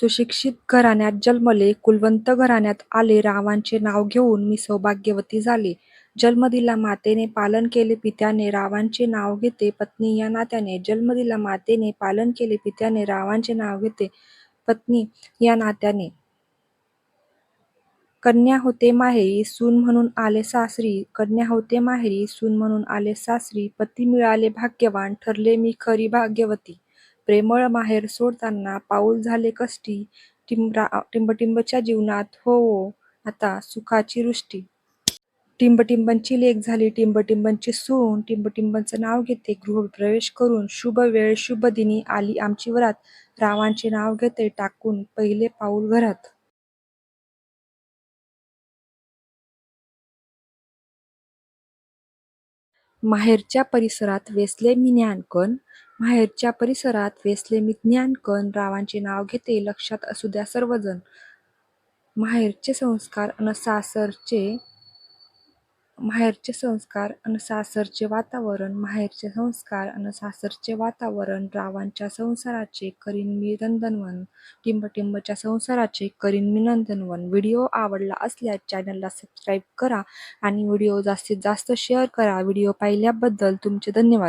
सुशिक्षित घराण्यात जन्मले, कुलवंत घराण्यात आले रावांचे नाव घेऊन मी सौभाग्यवती झाले. जन्म दिला मातेने, पालन केले पित्याने, रावांचे नाव घेते पत्नी या नात्याने. जन्म दिला मातेने, पालन केले पित्याने, रावांचे नाव घेते पत्नी या नात्याने. कन्या होते माहेरी, सून म्हणून आले सासरी. कन्या होते माहेरी, सून म्हणून आले सासरी. पती मिळाले भाग्यवान, ठरले मी खरी भाग्यवती. प्रेमळ माहेर सोडताना पाऊल झाले कष्टी. टिंबटिंबच्या जीवनात होवो आता सुखाची वृष्टी. टिंबटिंबची लेक झाली टिंबटिंबची सून. टिंबटिंबचं नाव घेते गृहप्रवेश करून. शुभ वेळ शुभ दिनी आली आमची वरात. रावांचे नाव घेते टाकून पहिले पाऊल घरात. माहेरच्या परिसरात वेचले मी ज्ञानकण. माहेरच्या परिसरात वेसले मी ज्ञानकण. रावांचे नाव घेते लक्षात असू द्या सर्वजण. माहेरचे संस्कार अन सासरचे वातावरण. माहेरचे संस्कार अन सासरचे वातावरण. रावांच्या संसाराचे करीन मी नंदनवन. टिंबटिंबच्या संसाराचे करीन मी नंदनवन. व्हिडिओ आवडला असल्यास चॅनलला सबस्क्राईब करा आणि व्हिडिओ जास्तीत जास्त शेअर करा. व्हिडिओ पाहिल्याबद्दल तुमचे धन्यवाद.